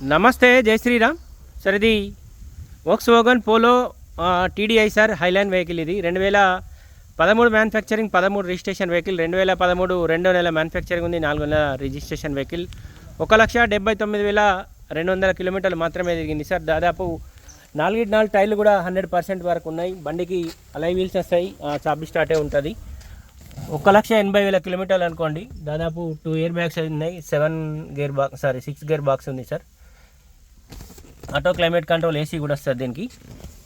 నమస్తే జై శ్రీరామ్. సార్ ఇది Volkswagen Polo TDI sir Highline vehicle ఇది. రెండు వేల పదమూడు మ్యానుఫ్యాక్చరింగ్ పదమూడు రిజిస్ట్రేషన్ వెహికల్ రెండు వేల పదమూడు రెండో నెల మ్యానుఫ్యాక్చరింగ్ ఉంది నాలుగు నెలల రిజిస్ట్రేషన్ వెహికల్ ఒక లక్ష డెబ్బై తొమ్మిది వేల రెండు వందల కిలోమీటర్లు మాత్రమే తిరిగింది సార్. దాదాపు నాలుగు నాలుగు టైర్లు కూడా హండ్రెడ్ పర్సెంట్ వరకు ఉన్నాయి. బండికి అలై వీల్స్ వస్తాయి చాబి స్టార్టే ఉంటుంది. ఒక లక్ష ఎనభై వేల కిలోమీటర్లు అనుకోండి దాదాపు టూ ఇయర్ బ్యాగ్స్ ఉన్నాయి seven gear box sorry six gear box ఉంది sir. Auto climate control AC కూడా వస్తుంది దీనికి.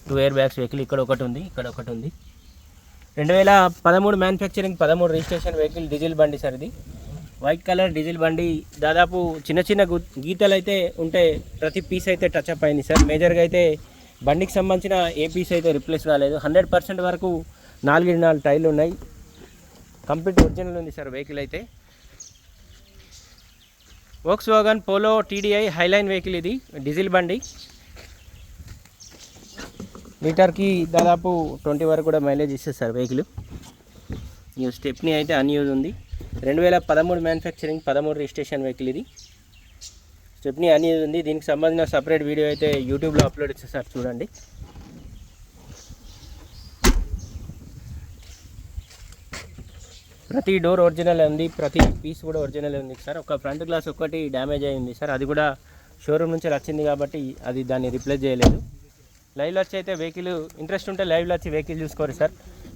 టూ ఇయర్ బ్యాగ్స్ వెహికల్ ఇక్కడ ఒకటి ఉంది ఇక్కడ ఒకటి ఉంది. రెండు వేల పదమూడు మ్యానుఫ్యాక్చరింగ్ పదమూడు రిజిస్ట్రేషన్ వెహికల్ డీజిల్ బండి సార్ ఇది. వైట్ కలర్ డీజిల్ బండి దాదాపు చిన్న చిన్న గు- గీతలు అయితే ఉంటే ప్రతి పీస్ అయితే టచ్ అప్ అయింది సార్. మేజర్గా అయితే బండికి సంబంధించిన ఏ పీస్ అయితే రిప్లేస్ కాలేదు. హండ్రెడ్ పర్సెంట్ వరకు నాలుగు నాలుగు టైర్లు ఉన్నాయి. కంప్లీట్ ఒరిజినల్ ఉంది సార్ వెహికల్ అయితే. Volkswagen Polo TDI Highline vehicle ఇది డీజిల్ బండి. లీటర్కి దాదాపు ట్వంటీ వరకు కూడా మైలేజ్ ఇస్తుంది సార్ వెహికల్ ఈ స్టెప్ని అయితే అన్యూజ్ ఉంది. రెండు వేల పదమూడు మ్యానుఫ్యాక్చరింగ్ పదమూడు రిజిస్ట్రేషన్ వెహికల్ ఇది. స్టెప్ని అన్యూజ్ ఉంది. దీనికి సంబంధించిన సపరేట్ వీడియో అయితే యూట్యూబ్లో అప్లోడ్ ఇచ్చే సార్ చూడండి. ప్రతి డోర్ ఒరిజినల్ ఉంది ప్రతి పీస్ కూడా ఒరిజినల్ ఉంది సార్. ఒక ఫ్రంట్ గ్లాస్ ఒక్కటి డ్యామేజ్ అయింది సార్. అది కూడా షోరూమ్ నుంచి వచ్చింది కాబట్టి అది దాన్ని రిప్లేస్ చేయలేదు. లైవ్లో వచ్చి అయితే వెహికల్ ఇంట్రెస్ట్ ఉంటే లైవ్లో వచ్చి వెహికల్ చూసుకోరు సార్.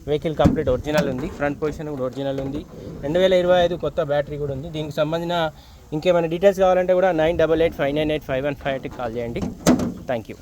వెహికల్ కంప్లీట్ ఒరిజినల్ ఉంది ఫ్రంట్ పొజిషన్ కూడా ఒరిజినల్ ఉంది. రెండు వేల ఇరవై ఐదు కొత్త బ్యాటరీ కూడా ఉంది. దీనికి సంబంధించిన ఇంకేమైనా డీటెయిల్స్ కావాలంటే కూడా nine double eight five nine eight five one five ఎయిట్కి కాల్ చేయండి. Thank you.